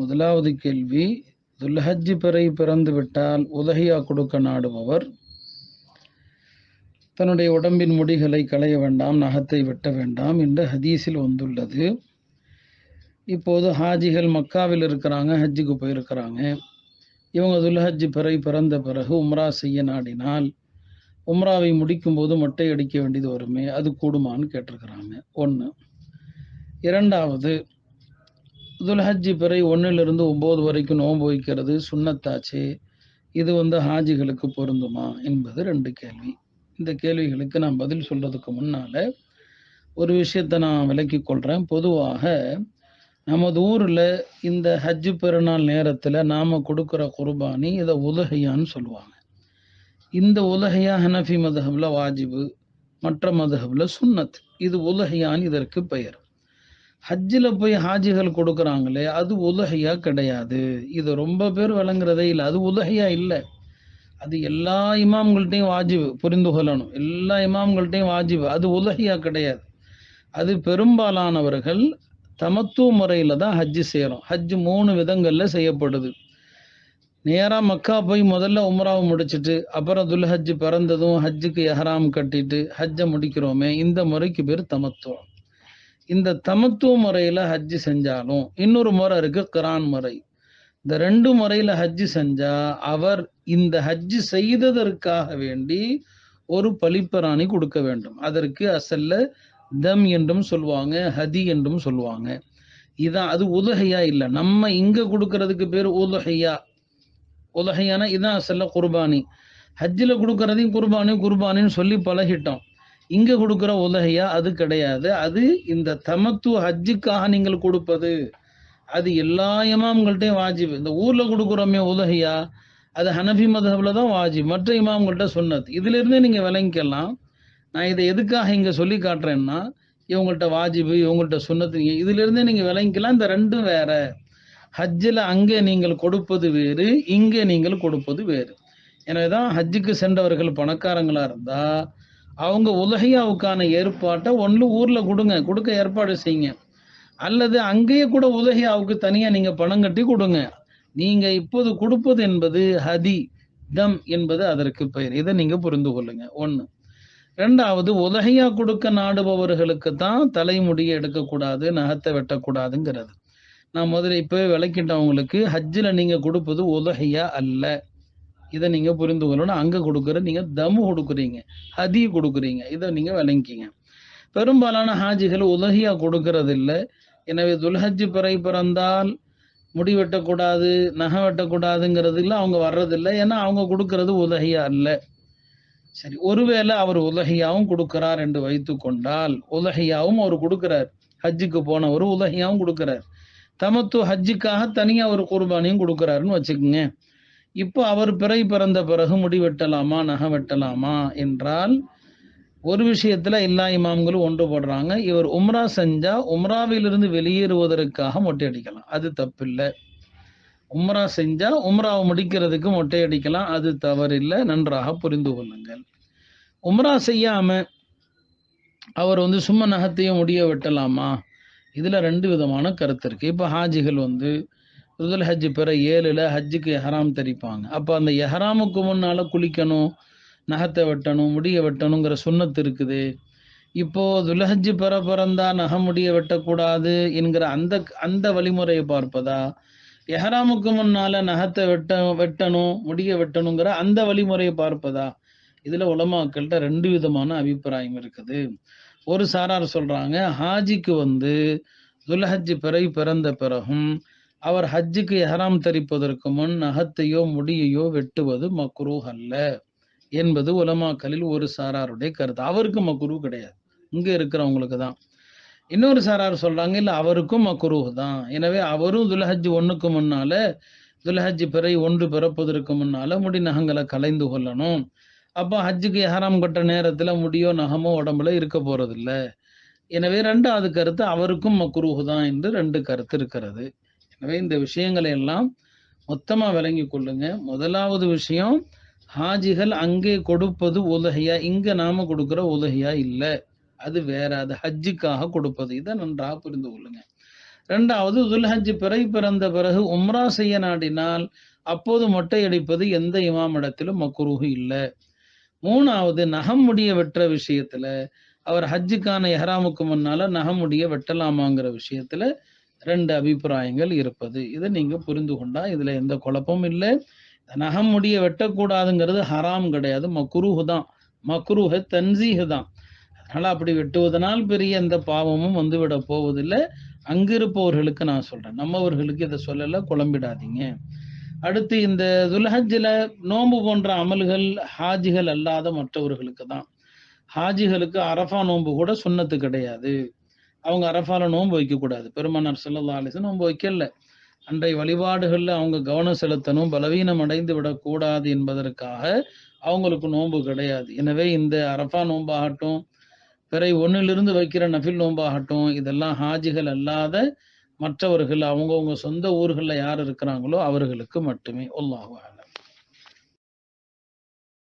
முதலாவது கேள்வி துல்ஹஜ் பிறை பிறந்து விட்டால் உதகையா கொடுக்க நாடுபவர். தன்னுடைய உடம்பின் முடிகளை களைய வேண்டாம் நகத்தை வெட்ட வேண்டாம் என்று ஹதீஸில் வந்துள்ளது. இப்போது ஹாஜிகள் மக்காவில் இருக்கிறாங்க ஹஜ்ஜுக்கு போயிருக்கிறாங்க. இவங்க துல்ஹஜ் பிறை பிறந்த பிறகு உம்ரா செய்ய நாடினால் உம்ராவை முடிக்கும்போது மொட்டை அடிக்க வேண்டியது வருமே அது கூடுமான்னு கேட்டிருக்கிறாங்க. ஒன்று இரண்டாவது துல்ஹஜ்ஜி பிறை ஒன்றிலிருந்து ஒம்பது வரைக்கும் நோன்பு வைக்கிறது சுண்ணத்தாச்சே. இது வந்து ஹாஜிகளுக்கு பொருந்துமா என்பது ரெண்டு கேள்வி. இந்த கேள்விகளுக்கு நான் பதில் சொல்றதுக்கு முன்னால ஒரு விஷயத்தை நான் விளக்கி கொள்றேன். பொதுவாக நமது ஊரில் இந்த ஹஜ்ஜு பெருநாள் நேரத்தில் நாம் கொடுக்குற குர்பானி இதை உலகையான்னு சொல்லுவாங்க. இந்த உலகையா ஹனஃபி மதஹபில் வாஜிபு மற்ற மதஹபில் சுன்னத். இது உலகையான் இதற்கு பெயர். ஹஜ்ஜில் போய் ஹாஜிகள் கொடுக்குறாங்களே அது உதகையா கிடையாது. இது ரொம்ப பேர் விளங்குறதே இல்லை. அது உதகையா இல்லை. அது எல்லா இமாம்கள்ட்டையும் வாஜிபு புரிந்து கொள்ளணும். எல்லா இமாம்கள்ட்டையும் வாஜிபு. அது உதகையா கிடையாது. அது பெரும்பாலானவர்கள் தமத்துவ முறையில் தான் ஹஜ்ஜு செய்கிறோம் ஹஜ்ஜு மூணு விதங்களில் செய்யப்படுது. நேராக மக்கா போய் முதல்ல உம்ராவை முடிச்சிட்டு அப்புறம் துல்ஹஜ் பிறந்ததும் ஹஜ்ஜுக்கு எஹராம் கட்டிட்டு ஹஜ்ஜை முடிக்கிறோமே இந்த முறைக்கு பேர் தமத்துவம் இந்த தமத்துவ முறையில் ஹஜ்ஜு செஞ்சாலும் இன்னொரு முறை இருக்கு கிரான் முறை. இந்த ரெண்டு முறையில் ஹஜ்ஜு செஞ்சா அவர் இந்த ஹஜ்ஜு செய்ததற்காக வேண்டி ஒரு பலிப்பராணி கொடுக்க வேண்டும். அதற்கு அசல்ல தம் என்றும் சொல்லுவாங்க ஹதி என்றும் சொல்லுவாங்க. இதான் அது உதகையா இல்லை. நம்ம இங்க கொடுக்கறதுக்கு பேர் உதகையா. உதகையானா இதான் அசல்ல குர்பானி. ஹஜ்ஜில் கொடுக்கறதையும் குர்பானி குர்பானின்னு சொல்லி பழகிட்டோம். இங்க கொடுக்குற உலகையா? அது கிடையாது. அது இந்த தமத்துவ ஹஜ்ஜுக்காக நீங்கள் கொடுப்பது. அது எல்லா இமாம்கள்ட்டையும் வாஜிப். இந்த ஊர்ல கொடுக்குறோமே உலகையா? அது ஹனஃபி மதஹபில் தான் வாஜிப். மற்ற இமாம்கள்ட்ட சொன்னது. இதுல இருந்தே நீங்க விளங்கிக்கலாம். நான் இதை எதுக்காக இங்க சொல்லி காட்டுறேன்னா இவங்கள்ட்ட வாஜிபு இவங்கள்ட்ட சொன்னது இதுல இருந்தே நீங்க விளங்கிக்கலாம். இந்த ரெண்டும் வேற. ஹஜ்ஜில் அங்கே நீங்கள் கொடுப்பது வேறு இங்கே நீங்கள் கொடுப்பது வேறு. எனவேதான் ஹஜ்ஜுக்கு சென்றவர்கள் பணக்காரங்களா இருந்தா அவங்க உலகையாவுக்கான ஏற்பாட்டை ஒன்று ஊரில் கொடுங்க கொடுக்க ஏற்பாடு செய்யுங்க. அல்லது அங்கேயே கூட உலகையாவுக்கு தனியாக நீங்கள் பணம் கட்டி கொடுங்க. நீங்கள் இப்போது கொடுப்பது என்பது ஹதி தம் என்பது அதற்கு பெயர். இதை நீங்கள் புரிந்து கொள்ளுங்க. ஒன்று ரெண்டாவது உலகையா கொடுக்க நாடுபவர்களுக்கு தான் தலைமுடியை எடுக்கக்கூடாது நகத்தை வெட்டக்கூடாதுங்கிறது. நான் முதல்ல இப்போவே விளக்கிட்டேன் உங்களுக்கு. ஹஜ்ஜில் நீங்கள் கொடுப்பது உலகையா அல்ல. இதை நீங்க புரிந்து கொள்ளணும். அங்க கொடுக்குற நீங்க தமு கொடுக்குறீங்க. ஹதி கொடுக்குறீங்க. இதை நீங்க விளங்கிங்க பெரும்பாலான ஹாஜிகள் உதகியா கொடுக்கறது இல்லை எனவே துல்ஹஜ் பிறை பிறந்தால் முடி வெட்டக்கூடாது நகை வெட்டக்கூடாதுங்கிறது இல்லை அவங்க வர்றதில்லை. ஏன்னா அவங்க கொடுக்கறது உதகியா இல்லை சரி ஒருவேளை அவர் உலகியாவும் கொடுக்கிறார் என்று வைத்து கொண்டால் உலகியாவும் அவர் கொடுக்கிறார். ஹஜ்ஜுக்கு போனவர் உலகியாவும் கொடுக்கிறார். தமத்து ஹஜ்ஜுக்காக தனியாக ஒரு குர்பானியும் கொடுக்கிறாருன்னு வச்சுக்கோங்க. இப்போ அவர் பிறை பிறந்த பிறகு முடி வெட்டலாமா நகை வெட்டலாமா என்றால் ஒரு விஷயத்துல எல்லா இமாம்களும் ஒன்றுபடுறாங்க இவர் உம்ரா செஞ்சா உம்ராவிலிருந்து வெளியேறுவதற்காக மொட்டை அடிக்கலாம் அது தப்பில்லை. உம்ரா செஞ்சா உம்ராவை முடிக்கிறதுக்கு மொட்டை அடிக்கலாம் அது தவறில்லை. நன்றாக புரிந்து கொள்ளுங்கள். உம்ரா செய்யாம அவர் வந்து சும்மா நகத்தையும் முடிய வெட்டலாமா? இதுல ரெண்டு விதமான கருத்து இருக்கு. இப்ப ஹாஜிகள் வந்து ருதுல் ஹஜ் பிற ஏழில் ஹஜ்ஜுக்கு எஹராம் தெரிப்பாங்க அப்போ அந்த எஹராமுக்கு முன்னால் குளிக்கணும் நகத்தை வெட்டணும் முடிய வெட்டணுங்கிற சுண்ணத்து இருக்குது. இப்போது துல்ஹஜ் பிற பிறந்தா நகை முடிய வெட்டக்கூடாது என்கிற அந்த அந்த வழிமுறையை பார்ப்பதா? எஹராமுக்கு முன்னால் நகத்தை வெட்ட வெட்டணும் முடிய வெட்டணுங்கிற அந்த வழிமுறையை பார்ப்பதா? இதில் உலமாக்கள்கிட்ட ரெண்டு விதமான அபிப்பிராயம் இருக்குது. ஒரு சாரார் சொல்கிறாங்க ஹாஜிக்கு வந்து துல்ஹஜ் பிறை பிறந்த பிறகும் அவர் ஹஜ்ஜுக்கு எஹராம் தரிப்பதற்கு முன் நகத்தையோ முடியையோ வெட்டுவது மக்ரூஹ் அல்ல என்பது உலமாக்களில் ஒரு சாராருடைய கருத்து. அவருக்கு மக்குரு கிடையாது. இங்க இருக்கிறவங்களுக்கு தான். இன்னொரு சாரார் சொல்றாங்க இல்ல அவருக்கும் மக்குருஹ் தான். எனவே அவரும் துல்ஹஜ் ஒண்ணுக்கு முன்னால துல்ஹஜ் பிறை ஒன்று பிறப்பதற்கு முன்னால முடி நகங்களை கலைந்து கொள்ளணும். அப்போ ஹஜ்ஜுக்கு எஹராம் கட்ட நேரத்துல முடியோ நகமோ உடம்புல இருக்க போறதில்லை. எனவே ரெண்டாவது கருத்து அவருக்கும் மக்குருஹ் தான் என்று ரெண்டு கருத்து இருக்கிறது. எனவே இந்த விஷயங்களை எல்லாம் மொத்தமா விளங்கி கொள்ளுங்க. முதலாவது விஷயம் ஹாஜிகள் அங்கே கொடுப்பது உலகையா இங்க நாம கொடுக்கிற உலகையா இல்ல. அது வேற அது ஹஜ்ஜுக்காக கொடுப்பது. இதை நன்றாக புரிந்து கொள்ளுங்க. ரெண்டாவது துல்ஹஜ் பிறை பிறந்த பிறகு உம்ரா செய்ய நாடினால் அப்போது மொட்டை அடிப்பது எந்த இமாமிடத்திலும் மக்குருகு இல்லை. மூணாவது நகம் முடிய வெட்டுற விஷயத்துல அவர் ஹஜ்ஜுக்கான எஹராமுக்கு முன்னால நகம் முடிய வெட்டலாமாங்கிற விஷயத்துல ரெண்டு அபிப்பிராயங்கள் இருப்பது. இதை நீங்க புரிந்து கொண்டா இதுல எந்த குழப்பமும் இல்லை. நகம் முடிய வெட்டக்கூடாதுங்கிறது ஹராம் கிடையாது. மக்குருஹு தான். மக்ரூஹ தன்சீஹு தான். அதனால அப்படி வெட்டுவதனால் பெரிய எந்த பாவமும் வந்து விட போவதில்லை. அங்கிருப்பவர்களுக்கு நான் சொல்றேன். நம்மவர்களுக்கு இதை சொல்லல குழம்பிடாதீங்க. அடுத்து இந்த துல்ஹஜ்ல நோன்பு போன்ற அமல்கள் ஹாஜிகள் அல்லாத மற்றவர்களுக்கு தான். ஹாஜிகளுக்கு அரஃபா நோன்பு கூட சுண்ணத்து கிடையாது. அவங்க அரஃபால நோன்பு வைக்கக்கூடாது. பெருமன்னார் செல்லல்லா அலிசன் நோன்பு வைக்கல. அன்றைய வழிபாடுகளில் அவங்க கவனம் செலுத்தணும் பலவீனம் அடைந்து விடக்கூடாது என்பதற்காக அவங்களுக்கு நோன்பு கிடையாது. எனவே இந்த அரஃபா நோன்பாகட்டும் பிறை ஒன்னிலிருந்து வைக்கிற நஃபில் நோன்பாகட்டும் இதெல்லாம் ஹாஜிகள் அல்லாத மற்றவர்கள் அவங்கவுங்க சொந்த ஊர்களில் யார் இருக்கிறாங்களோ அவர்களுக்கு மட்டுமே. அல்லாஹு